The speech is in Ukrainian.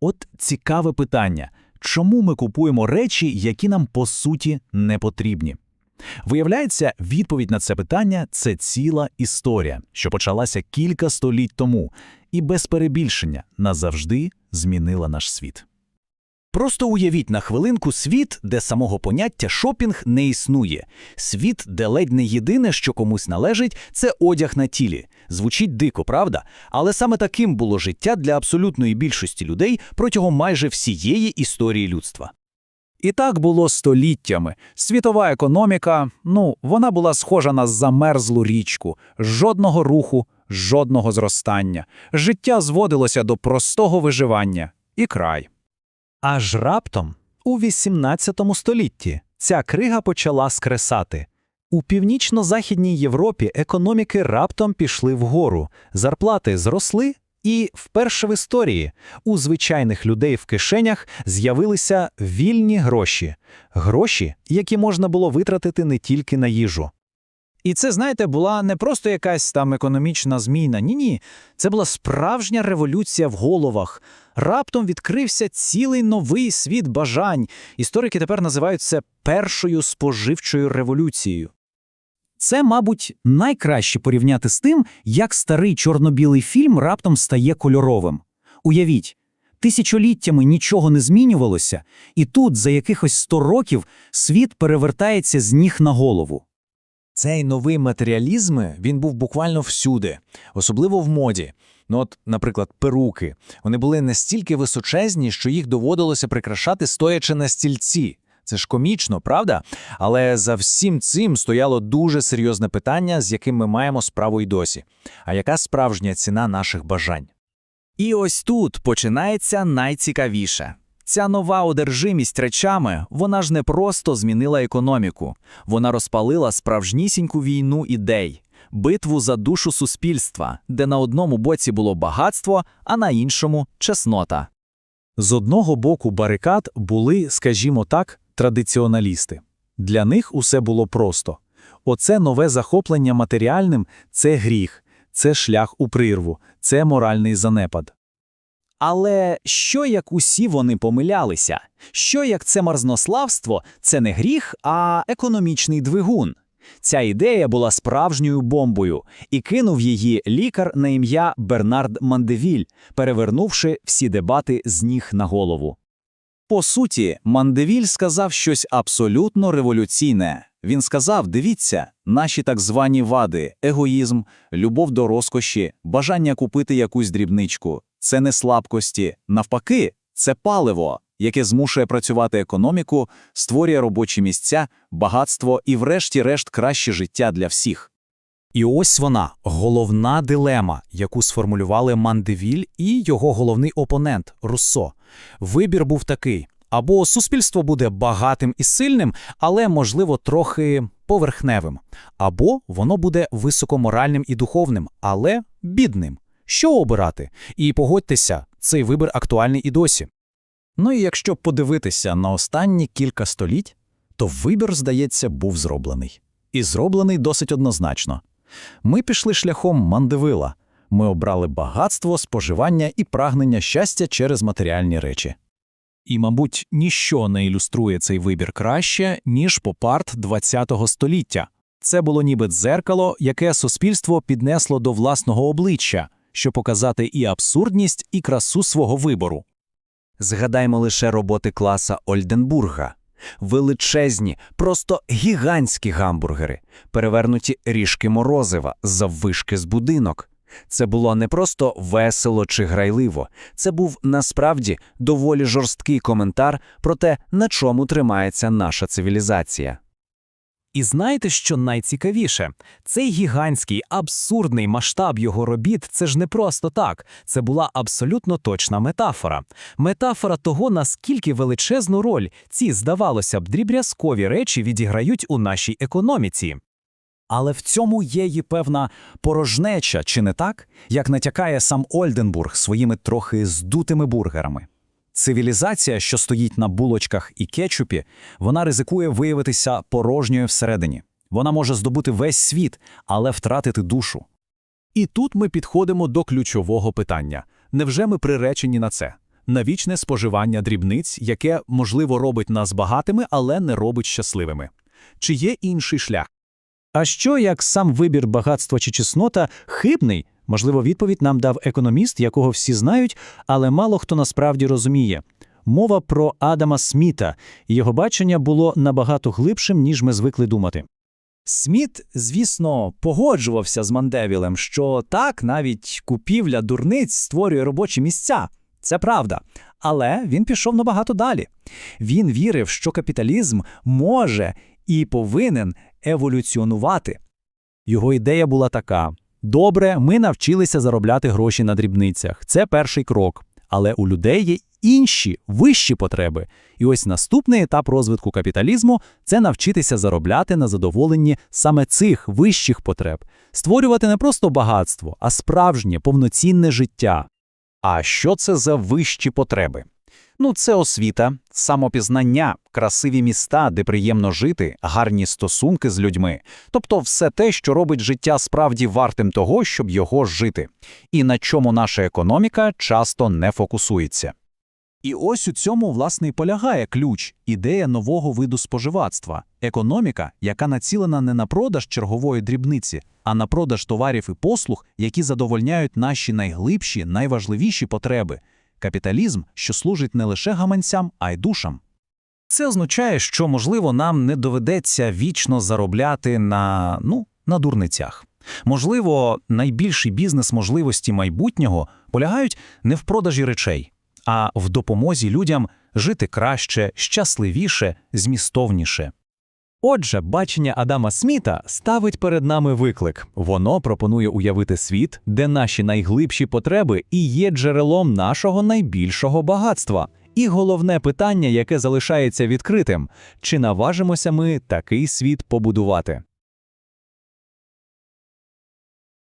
От цікаве питання. Чому ми купуємо речі, які нам по суті не потрібні? Виявляється, відповідь на це питання це ціла історія, що почалася кілька століть тому, і без перебільшення назавжди змінила наш світ. Просто уявіть на хвилинку світ, де самого поняття шопінг не існує. Світ, де ледь не єдине, що комусь належить, це одяг на тілі. Звучить дико, правда? Але саме таким було життя для абсолютної більшості людей протягом майже всієї історії людства. І так було століттями. Світова економіка, ну, вона була схожа на замерзлу річку, жодного руху, жодного зростання. Життя зводилося до простого виживання і край. Аж раптом, у 18 столітті, ця крига почала скресати. У північно-західній Європі економіки раптом пішли вгору, зарплати зросли, і вперше в історії у звичайних людей в кишенях з'явилися вільні гроші, гроші, які можна було витратити не тільки на їжу. І це, знаєте, була не просто якась там економічна зміна. Ні, ні. Це була справжня революція в головах. Раптом відкрився цілий новий світ бажань. Історики тепер називають це першою споживчою революцією. Це, мабуть, найкраще порівняти з тим, як старий чорно-білий фільм раптом стає кольоровим. Уявіть, тисячоліттями нічого не змінювалося, і тут, за якихось сто років, світ перевертається з ніг на голову. Цей новий матеріалізм він був буквально всюди, особливо в моді. Ну от, наприклад, перуки. Вони були настільки височезні, що їх доводилося прикрашати стоячи на стільці. Це ж комічно, правда? Але за всім цим стояло дуже серйозне питання, з яким ми маємо справу й досі. А яка справжня ціна наших бажань? І ось тут починається найцікавіше. Ця нова одержимість речами, вона ж не просто змінила економіку, вона розпалила справжнісіньку війну ідей, битву за душу суспільства, де на одному боці було багатство, а на іншому чеснота. З одного боку барикад були, скажімо так, традиціоналісти. Для них усе було просто. Оце нове захоплення матеріальним це гріх, це шлях у прірву, це моральний занепад. Але що як усі вони помилялися? Що як це марзнославство це не гріх, а економічний двигун? Ця ідея була справжньою бомбою, і кинув її лікар на ім'я Бернард Мандевіль, перевернувши всі дебати з ніг на голову. По суті, Мандевіль сказав щось абсолютно революційне. Він сказав: дивіться, наші так звані вади, егоїзм, любов до розкоші, бажання купити якусь дрібничку це не слабкості, навпаки, це паливо, яке змушує працювати економіку, створює робочі місця, багатство і, врешті-решт, краще життя для всіх. І ось вона, головна дилема, яку сформулювали Мандевіль і його головний опонент Руссо. Вибір був такий: або суспільство буде багатим і сильним, але, можливо, трохи поверхневим, або воно буде високоморальним і духовним, але бідним. Що обирати? І погодьтеся, цей вибір актуальний і досі. Ну і якщо подивитися на останні кілька століть, то вибір, здається, був зроблений. І зроблений досить однозначно. Ми пішли шляхом мандевила. Ми обрали багатство, споживання і прагнення щастя через матеріальні речі. І, мабуть, ніщо не ілюструє цей вибір краще, ніж попарт ХХ століття. Це було ніби дзеркало, яке суспільство піднесло до власного обличчя, щоб показати і абсурдність, і красу свого вибору. Згадаймо лише роботи класа Ольденбурга. Величезні, просто гігантські гамбургери, перевернуті ріжки морозива заввишки з будинок. Це було не просто весело чи грайливо, це був насправді доволі жорсткий коментар про те, на чому тримається наша цивілізація. І знаєте, що найцікавіше? Цей гігантський, абсурдний масштаб його робіт це ж не просто так. Це була абсолютно точна метафора. Метафора того, наскільки величезну роль ці, здавалося б, дріб'язкові речі відіграють у нашій економіці. Але в цьому є і певна порожнеча, чи не так, як натякає сам Ольденбург своїми трохи здутими бургерами. Цивілізація, що стоїть на булочках і кетчупі, вона ризикує виявитися порожньою всередині. Вона може здобути весь світ, але втратити душу. І тут ми підходимо до ключового питання: невже ми приречені на це? на вічне споживання дрібниць, яке, можливо, робить нас багатими, але не робить щасливими. Чи є інший шлях? А що як сам вибір багатства чи чеснота хибний? Можливо, відповідь нам дав економіст, якого всі знають, але мало хто насправді розуміє. Мова про Адама Сміта, його бачення було набагато глибшим, ніж ми звикли думати. Сміт, звісно, погоджувався з Мандевілем, що так, навіть купівля дурниць створює робочі місця. Це правда. Але він пішов набагато далі. Він вірив, що капіталізм може і повинен еволюціонувати. Його ідея була така: добре, ми навчилися заробляти гроші на дрібницях. Це перший крок. Але у людей є інші вищі потреби. І ось наступний етап розвитку капіталізму це навчитися заробляти на задоволенні саме цих вищих потреб, створювати не просто багатство, а справжнє повноцінне життя. А що це за вищі потреби? Ну, це освіта, самопізнання, красиві міста, де приємно жити, гарні стосунки з людьми. Тобто все те, що робить життя справді вартим того, щоб його жити. І на чому наша економіка часто не фокусується. І ось у цьому, власне, і полягає ключ – ідея нового виду споживацтва. Економіка, яка націлена не на продаж чергової дрібниці, а на продаж товарів і послуг, які задовольняють наші найглибші, найважливіші потреби. Капіталізм, що служить не лише гаманцям, а й душам. Це означає, що, можливо, нам не доведеться вічно заробляти на, ну, на дурницях. Можливо, найбільші бізнес-можливості майбутнього полягають не в продажі речей, а в допомозі людям жити краще, щасливіше, змістовніше. Отже, бачення Адама Сміта ставить перед нами виклик. Воно пропонує уявити світ, де наші найглибші потреби і є джерелом нашого найбільшого багатства. І головне питання, яке залишається відкритим: чи наважимося ми такий світ побудувати?